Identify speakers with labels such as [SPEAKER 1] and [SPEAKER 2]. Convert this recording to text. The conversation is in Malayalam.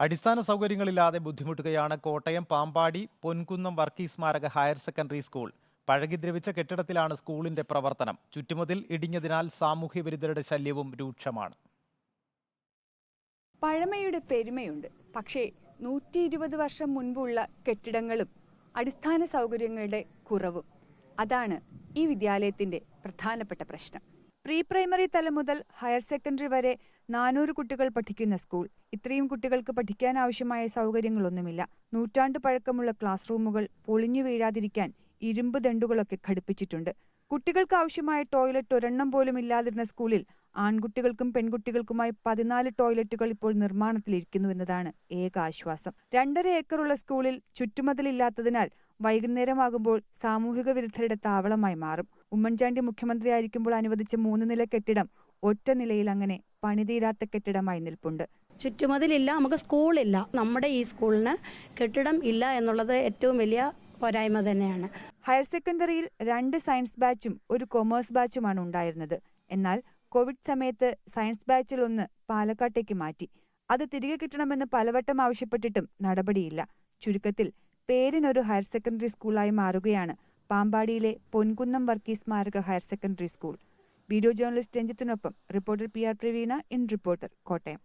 [SPEAKER 1] അടിസ്ഥാന സൗകര്യങ്ങളില്ലാതെ ബുദ്ധിമുട്ടുകയാണ് കോട്ടയം പാമ്പാടി പൊൻകുന്നം വർക്കി സ്മാരക ഹയർ സെക്കൻഡറി സ്കൂൾ. പഴകി ദ്രവിച്ച കെട്ടിടത്തിലാണ് സ്കൂളിന്റെ പ്രവർത്തനം. ചുറ്റുമതിൽ ഇടിഞ്ഞതിനാൽ സാമൂഹ്യ വിരുദ്ധരുടെ ശല്യവും രൂക്ഷമാണ്.
[SPEAKER 2] പഴമയുടെ പെരുമയുണ്ട്. പക്ഷേ നൂറ്റി ഇരുപത് വർഷം മുൻപുള്ള കെട്ടിടങ്ങളും അടിസ്ഥാന സൗകര്യങ്ങളുടെ കുറവും. അതാണ് ഈ വിദ്യാലയത്തിന്റെ പ്രധാനപ്പെട്ട പ്രശ്നം. പ്രീ പ്രൈമറി തലം മുതൽ ഹയർ സെക്കൻഡറി വരെ നാനൂറ് കുട്ടികൾ പഠിക്കുന്ന സ്കൂൾ. ഇത്രയും കുട്ടികൾക്ക് പഠിക്കാൻ ആവശ്യമായ സൗകര്യങ്ങളൊന്നുമില്ല. നൂറ്റാണ്ട് പഴക്കമുള്ള ക്ലാസ് റൂമുകൾ പൊളിഞ്ഞു വീഴാതിരിക്കാൻ ഇരുമ്പ് ദണ്ടുകളൊക്കെ ഘടിപ്പിച്ചിട്ടുണ്ട്. കുട്ടികൾക്ക് ആവശ്യമായ ടോയ്ലറ്റ് ഒരെണ്ണം പോലും ഇല്ലാതിരുന്ന സ്കൂളിൽ ആൺകുട്ടികൾക്കും പെൺകുട്ടികൾക്കുമായി പതിനാല് ടോയ്ലറ്റുകൾ ഇപ്പോൾ നിർമ്മാണത്തിലിരിക്കുന്നുവെന്നതാണ് ഏക ആശ്വാസം. രണ്ടര ഏക്കറുള്ള സ്കൂളിൽ ചുറ്റുമതിലില്ലാത്തതിനാൽ വൈകുന്നേരമാകുമ്പോൾ സാമൂഹിക വിരുദ്ധരുടെ താവളമായി മാറും. ഉമ്മൻചാണ്ടി മുഖ്യമന്ത്രിയായിരിക്കുമ്പോൾ അനുവദിച്ച മൂന്ന് നില കെട്ടിടം ഒറ്റ നിലയിൽ അങ്ങനെ പണിതീരാത്ത കെട്ടിടമായി നിൽപ്പുണ്ട്.
[SPEAKER 3] ചുറ്റുമതിലില്ല നമുക്ക് സ്കൂളില്ല. നമ്മുടെ ഈ സ്കൂളിന് കെട്ടിടം ഇല്ല എന്നുള്ളത് ഏറ്റവും വലിയ പോരായ്മ തന്നെയാണ്.
[SPEAKER 2] ഹയർ സെക്കൻഡറിയിൽ രണ്ട് സയൻസ് ബാച്ചും ഒരു കൊമേഴ്സ് ബാച്ചുമാണ് ഉണ്ടായിരുന്നത്. എന്നാൽ കോവിഡ് സമയത്ത് സയൻസ് ബാച്ചിൽ ഒന്ന് പാലക്കാട്ടേക്ക് മാറ്റി. അത് തിരികെ കിട്ടണമെന്ന് പലവട്ടം ആവശ്യപ്പെട്ടിട്ടും നടപടിയില്ല. ചുരുക്കത്തിൽ പേരിനൊരു ഹയർ സെക്കൻഡറി സ്കൂളായി മാറുകയാണ് പാമ്പാടിയിലെ പൊൻകുന്നം വർക്കി സ്മാരക higher secondary school. Video journalist രഞ്ജിത്തിനൊപ്പം reporter P R Praveena in reporter Kottayam.